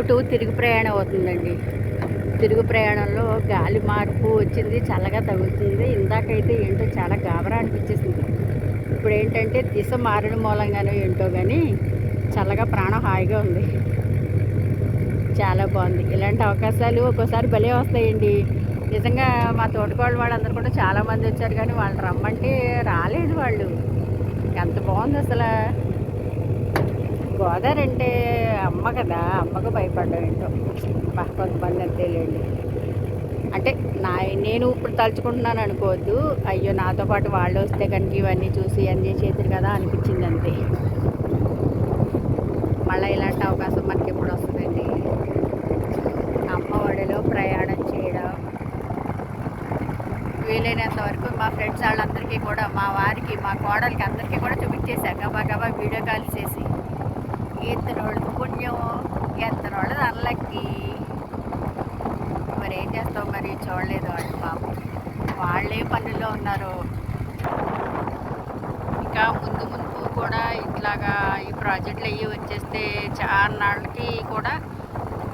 Road తిరుగు ప్రయాణం అవుతుందండి. తిరుగు ప్రయాణంలో గాలి మార్పు వచ్చింది చల్లగా తగులుతుంది. ఇందాకైతే ఏంటో చాలా గాబరా అనిపించేసింది. ఇప్పుడు ఏంటంటే దిశ మారిన మూలంగానో ఏంటో కానీ చల్లగా ప్రాణం హాయిగా ఉంది. చాలా బాగుంది. ఇలాంటి అవకాశాలు ఒక్కోసారి భలే వస్తాయండి. నిజంగా మా తోటకోళ్ళ వాళ్ళందరూ కూడా చాలామంది వచ్చారు కానీ వాళ్ళు రమ్మంటే రాలేదు వాళ్ళు. ఎంత బాగుంది అసలు. గోదావరి అంటే అమ్మ కదా అమ్మకు భయపడ్డం ఏంటో. కొంతమంది అంతేలేండి. అంటే నా నేను ఇప్పుడు తలుచుకుంటున్నాను అనుకోవద్దు. అయ్యో నాతో పాటు వాళ్ళు వస్తే కనుక ఇవన్నీ చూసి అన్నీ చేతులు కదా అనిపించింది అంతే. మళ్ళీ ఇలాంటి అవకాశం మనకి ఎప్పుడు వస్తుందండి అమ్మఒడిలో ప్రయాణం చేయడం. వీలైనంత వరకు మా ఫ్రెండ్స్ వాళ్ళందరికీ కూడా మా వారికి మా కోడలికి అందరికీ కూడా చూపించేసా గబా గబా వీడియో కాల్ చేసి. ఎత్తనోళ్ళది పుణ్యం ఎత్తనోళ్ళది అల్లక్కి మరి ఏం చేస్తావు మరి? చూడలేదు వాళ్ళు పాపం. వాళ్ళే పనుల్లో ఉన్నారు. ఇంకా ముందు ముందు కూడా ఇట్లాగా ఈ ప్రాజెక్టులు అవి వచ్చేస్తే చాలా నాళ్ళకి కూడా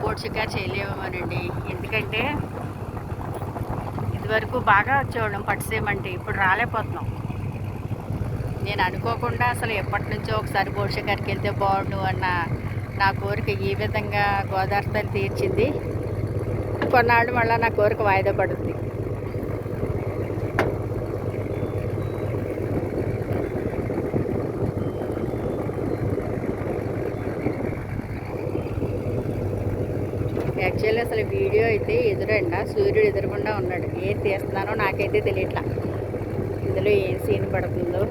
పోడ్చిగా చేయలేమనండి. ఎందుకంటే ఇదివరకు బాగా వచ్చేవాళ్ళం పట్టుసేమంటే ఇప్పుడు రాలేకపోతున్నాం. నేను అనుకోకుండా అసలు ఎప్పటి నుంచో ఒకసారి బోట్షికారికి వెళ్తే బాగుండు అన్న నా కోరిక ఈ విధంగా గోదావరి తల్లి తీర్చింది. కొన్నాడు మళ్ళీ నా కోరిక వాయిదా పడుతుంది యాక్చువల్లీ అసలు వీడియో అయితే ఎదురండ సూర్యుడు ఎదురకుండా ఉన్నాడు. ఏం తీస్తున్నానో నాకైతే తెలియట్లా. ఇందులో ఏం సీన్ పడుతుందో.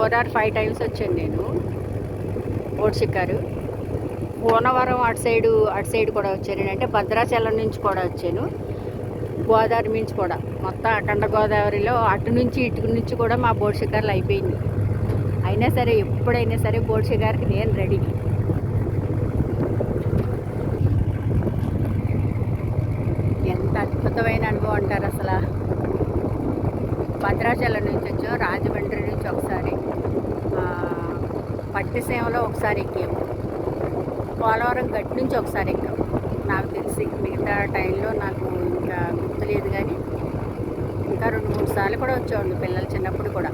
ఫోర్ ఆర్ ఫైవ్ టైమ్స్ వచ్చాను నేను. ఓట్ షికారు పోనవరం అటు సైడు అటు సైడ్ కూడా వచ్చాను. అంటే భద్రాచలం నుంచి కూడా వచ్చాను. గోదావరి నుంచి కూడా. మొత్తం అటండ గోదావరిలో అటు నుంచి ఇటు నుంచి కూడా మా బోట్ షికారులు అయిపోయింది. అయినా సరే ఎప్పుడైనా సరే బోట్ షికారుకి నేను రెడీ. ఎంత అద్భుతమైన అనుభవం అంటారు అసలు. భద్రాచలం నుంచి వచ్చాం రాజమండ్రి నుంచి ఒకసారి. పట్టిసీమలో ఒకసారి ఎక్కాము. పోలవరం గట్టి నుంచి ఒకసారి ఎక్కాం. నాకు తెలిసి మిగతా టైంలో నాకు ఇంకా గుర్తులేదు కానీ ఇంకా రెండు మూడు సార్లు కూడా వచ్చామండి పిల్లలు చిన్నప్పుడు కూడా.